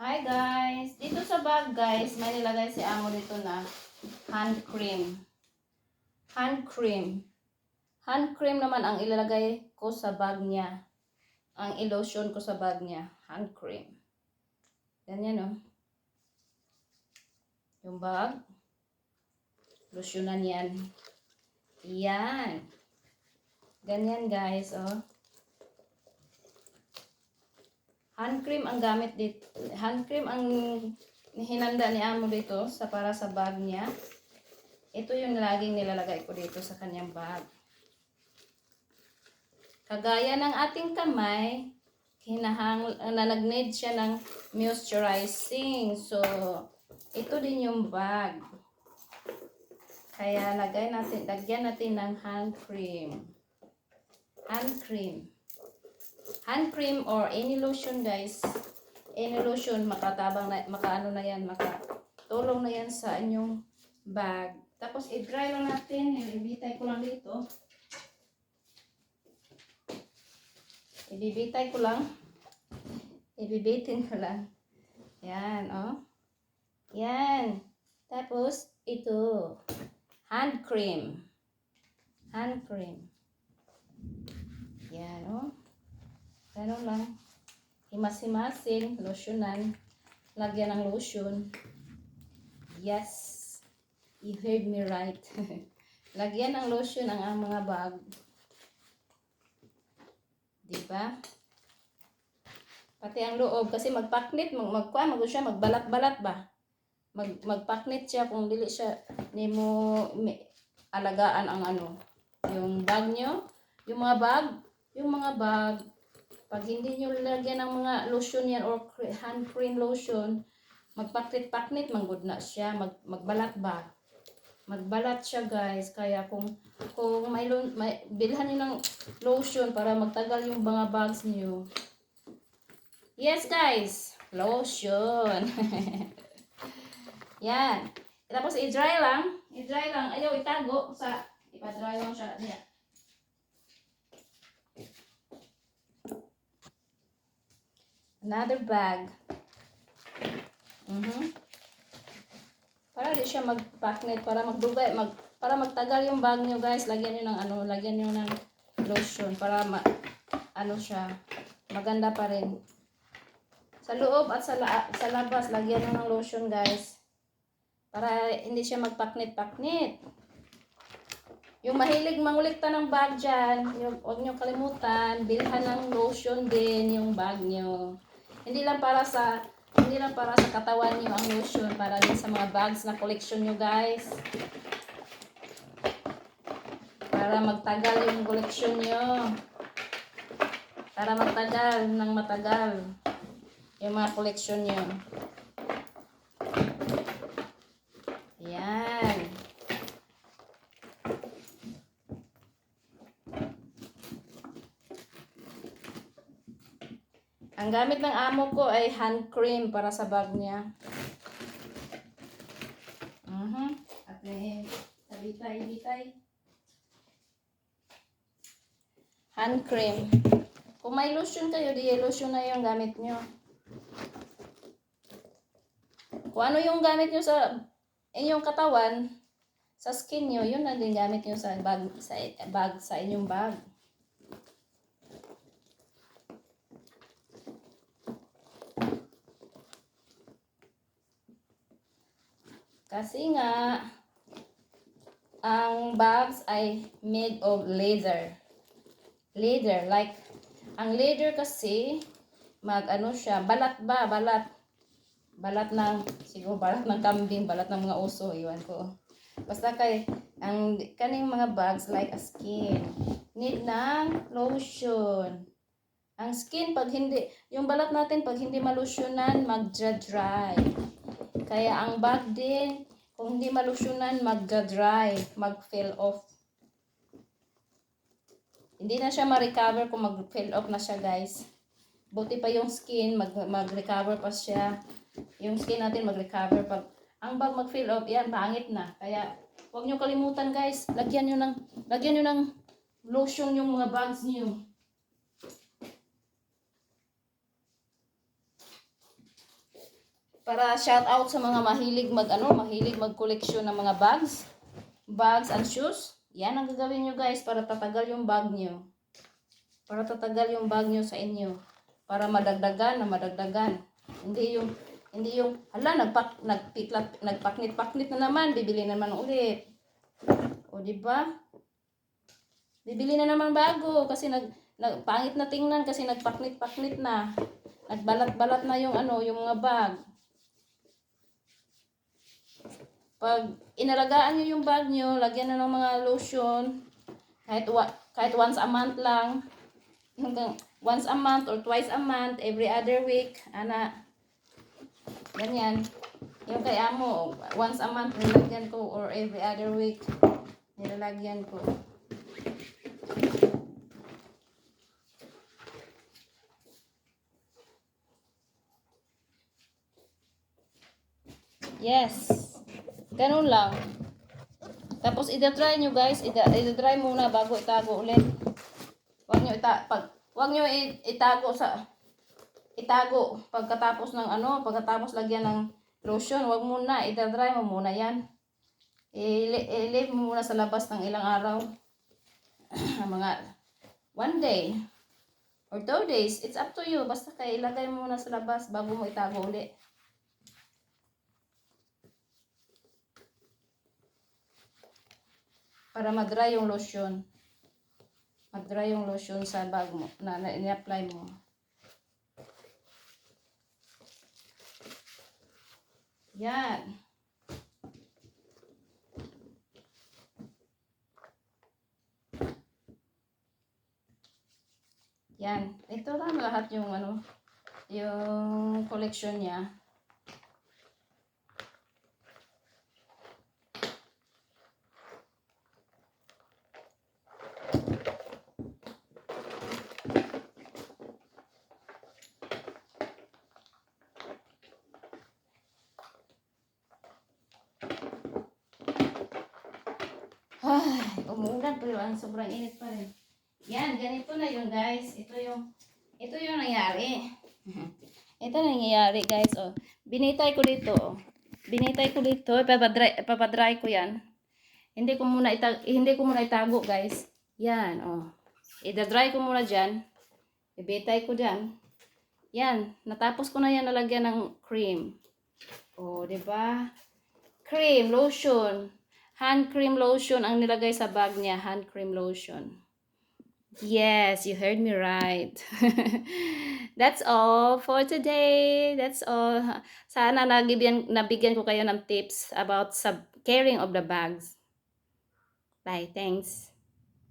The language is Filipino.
Hi guys! Dito sa bag guys, may nilagay si Amo dito na hand cream. Hand cream. Hand cream naman ang ilalagay ko sa bag niya. Ang ilotion ko sa bag niya. Hand cream. Ganyan oh. Yung bag. Lotionan yan. Yan. Ganyan guys oh. Hand cream ang gamit dito. Hand cream ang hinanda ni Amo dito sa para sa bag niya. Ito yung laging nilalagay ko dito sa kanyang bag. Kagaya ng ating kamay, hinahang nalagneed siya ng moisturizing. So, ito din yung bag. Kaya lagay natin, lagyan natin ng hand cream. Hand cream hand cream or any lotion guys. Any lotion makatabang na makaano na yan makatulong na yan sa inyong bag. Tapos i-dry lang natin. Ibibitay ko lang dito. Ibibitay ko lang. Ibibitin ko lang. Yan oh. Yan. Tapos ito. Hand cream. Hand cream. Yan oh Ganun lang. Himas-himasin, lotionan. Lagyan ng lotion. Yes. You heard me right. Lagyan ng lotion ang, mga bag. Diba? Pati ang loob. Kasi magpaknit, mag, magkuha, mag siya, magbalat-balat ba? Mag, magpaknit siya kung dili siya ni alagaan ang ano. Yung bag nyo. Yung mga bag. Yung mga bag pag hindi nyo lalagyan ng mga lotion yan or hand cream lotion, magpaklit-paknit, manggod na siya, mag, magbalat ba? Magbalat siya guys, kaya kung kung may, may bilhan niyo ng lotion para magtagal yung mga bags niyo. Yes guys, lotion. Yan. Tapos i-dry lang, i-dry lang, ayaw itago sa ipa-dry lang siya. Yan. Another bag. Mhm. Para di siya magpaknet, para magdugay, mag para magtagal yung bag niyo, guys. Lagyan niyo ng ano, lagyan niyo ng lotion para ma, ano siya, maganda pa rin. Sa loob at sa, la, sa labas, lagyan niyo ng lotion, guys. Para hindi siya magpaknit-paknit. Yung mahilig mangulikta ng bag dyan, yung, huwag nyo kalimutan, bilhan ng lotion din yung bag nyo. Hindi lang para sa hindi lang para sa katawan niyo ang lotion, para din sa mga bags na collection niyo, guys. Para magtagal yung collection niyo. Para magtagal ng matagal yung mga collection niyo. Yan. Ang gamit ng amo ko ay hand cream para sa bag niya. Mhm. At may tabitay-bitay. Hand cream. Kung may lotion kayo, di lotion na yung gamit nyo. Kung ano yung gamit nyo sa inyong katawan, sa skin nyo, yun na din gamit nyo sa bag, sa bag, sa inyong bag. Kasi nga, ang bags ay made of leather. Leather, like, ang leather kasi, mag ano siya, balat ba, balat. Balat ng, siguro balat ng kambing, balat ng mga uso, iwan ko. Basta kay, ang kaning mga bags like a skin, need ng lotion. Ang skin, pag hindi, yung balat natin, pag hindi malusyonan, mag-dry. Kaya ang bag din, kung hindi malusyonan, mag-dry, mag-fill off. Hindi na siya ma-recover kung mag-fill off na siya, guys. Buti pa yung skin, mag- mag-recover pa siya. Yung skin natin mag-recover pag ang bag mag-fill off, yan, pangit na. Kaya, huwag nyo kalimutan, guys. Lagyan nyo ng, lagyan nyo ng lotion yung mga bags nyo. Para shout out sa mga mahilig mag ano, mahilig mag-collection ng mga bags, bags and shoes. Yan ang gagawin nyo guys para tatagal yung bag nyo. Para tatagal yung bag nyo sa inyo. Para madagdagan na madagdagan. Hindi yung hindi yung hala nagpak nagpiklat nagpaknit-paknit na naman, bibili na naman ulit. O di ba? Bibili na naman bago kasi nag, nag pangit na tingnan kasi nagpaknit-paknit na. Nagbalat-balat na yung ano, yung mga bag. Pag inalagaan nyo yung bag nyo, lagyan na ng mga lotion. Kahit, kahit once a month lang. Hanggang once a month or twice a month, every other week. Ana, ganyan. Yung kay amo, once a month nilalagyan ko or every other week nilalagyan ko. Yes. Ganun lang. Tapos ida-try nyo guys, ida ida-try muna bago itago ulit. Huwag nyo ita pag huwag nyo itago sa itago pagkatapos ng ano, pagkatapos lagyan ng lotion, huwag muna, ida-dry mo muna 'yan. I-leave mo muna sa labas ng ilang araw. mga one day or two days, it's up to you. Basta kay ilagay mo muna sa labas bago mo itago ulit. Para mag-dry yung lotion. Mag-dry yung lotion sa bag mo na, na apply mo. Yan. Yan. Ito lang lahat yung ano, yung collection niya. Ay, umuulan pero ang sobrang init pa rin. Yan, ganito na yun guys. Ito yung, ito yung nangyari. ito nangyayari guys. Oh. Binitay ko dito. Oh. Binitay ko dito. Papadry, papadry ko yan. Hindi ko muna itag, hindi ko muna itago guys. Yan, oh. Ida-dry ko muna dyan. Ibitay ko dyan. Yan, natapos ko na yan nalagyan ng cream. Oh, 'di ba? Cream, lotion. Hand cream lotion ang nilagay sa bag niya, hand cream lotion. Yes, you heard me right. That's all for today. That's all. Sana nabigyan, nabigyan ko kayo ng tips about sub caring of the bags. Bye. Thanks.